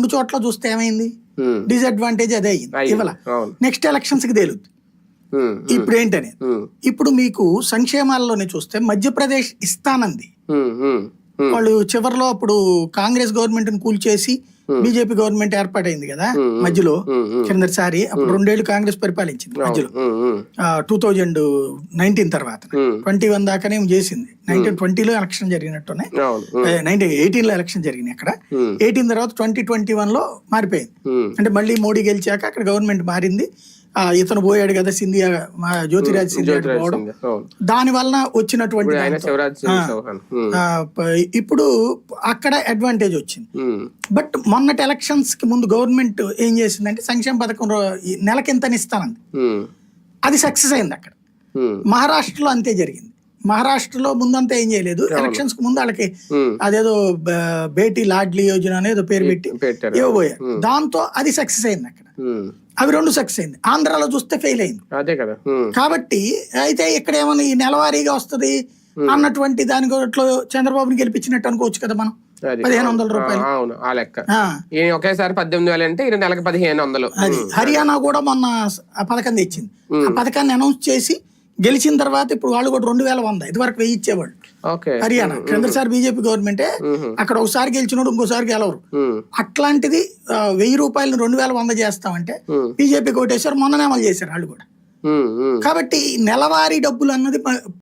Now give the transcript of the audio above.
రెండు చోట్ల చూస్తే ఏమైంది? డిసడ్వాంటేజ్ అదే అయ్యింది. ఇవాళ. నెక్స్ట్ ఎలక్షన్స్కి తేలుద్ది. ఇప్పుడు ఏంటనేది? ఉమ్, ఇప్పుడు మీకు సంక్షేమాల్లోనే చూస్తే మధ్యప్రదేశ్ ఇస్తానంది. వాళ్ళు చివరిలో అప్పుడు కాంగ్రెస్ గవర్నమెంట్ని కూల్చేసి బీజేపీ గవర్నమెంట్ ఏర్పాటైంది కదా మధ్యలో. కిందసారి అప్పుడు రెండేళ్ళు కాంగ్రెస్ పరిపాలించింది మధ్యలో. టూ థౌజండ్ నైన్టీన్ తర్వాత. ట్వంటీ వన్ దాకానే చేసింది. నైన్టీన్ ట్వంటీలో ఎలక్షన్ జరిగినట్టునే. నైన్టీన్ ఎయిటీన్లో ఎలక్షన్ జరిగింది అక్కడ. ఎయిటీన్ తర్వాత ట్వంటీ ట్వంటీ వన్లో మారిపోయింది అంటే మళ్ళీ మోడీ గెలిచాక అక్కడ గవర్నమెంట్ మారింది. ఇతను పోయాడు కదా సింధియా మా జ్యోతిరాజ్ సింధియా పోవడం. దాని వలన వచ్చినటువంటి ఇప్పుడు అక్కడ అడ్వాంటేజ్ వచ్చింది. బట్ మొన్నటి ఎలక్షన్స్కి ముందు గవర్నమెంట్ ఏం చేసిందంటే సంక్షేమ పథకం నెలకి ఎంత ఇస్తానంది. అది సక్సెస్ అయింది అక్కడ. మహారాష్ట్రలో అంతే జరిగింది. మహారాష్ట్రలో ముందంతా ఏం చేయలేదు. ఎలక్షన్స్కు ముందు వాళ్ళకి అదేదో బేటీ లాడ్లీ యోజన అనేదో పేరు పెట్టి ఇవ్వబోయారు. దాంతో అది సక్సెస్ అయింది అక్కడ. అవి రెండు సక్సెస్ అయింది. ఆంధ్రాలో చూస్తే ఫెయిల్ అయింది. అదే కదా. కాబట్టి అయితే ఇక్కడ ఏమన్నా ఈ నెలవారీగా వస్తది అన్నటువంటి దాని గొట్లో చంద్రబాబుని గెలిపించినట్టు అనుకోవచ్చు కదా మనం. పదిహేను వందల రూపాయలు. ఆ, అవును ఆ. లెక్క ఒకేసారి పద్దెనిమిది వేలు అంటే నెలకు పదిహేను వందలు. అది. హర్యానా కూడా మొన్న ఆ పథకం తెచ్చింది. ఆ పథకాన్ని అనౌన్స్ చేసి గెలిచిన తర్వాత ఇప్పుడు వాళ్ళు కూడా రెండు వేల వంద ఇదివరకు వెయ్యి ఇచ్చేవాళ్ళు. హర్యానా. క్రిందసారి బీజేపీ గవర్నమెంటే అక్కడ ఒకసారి గెలిచినోడు ఇంకోసారి గెలవరు. అట్లాంటిది వెయ్యి రూపాయలు రెండు వేల వంద చేస్తామంటే బీజేపీ కోటేశ్వర్ మొన్ననే అమలు చేశారు వాళ్ళు కూడా. కాబట్టి నెలవారీ డబ్బులు అన్నది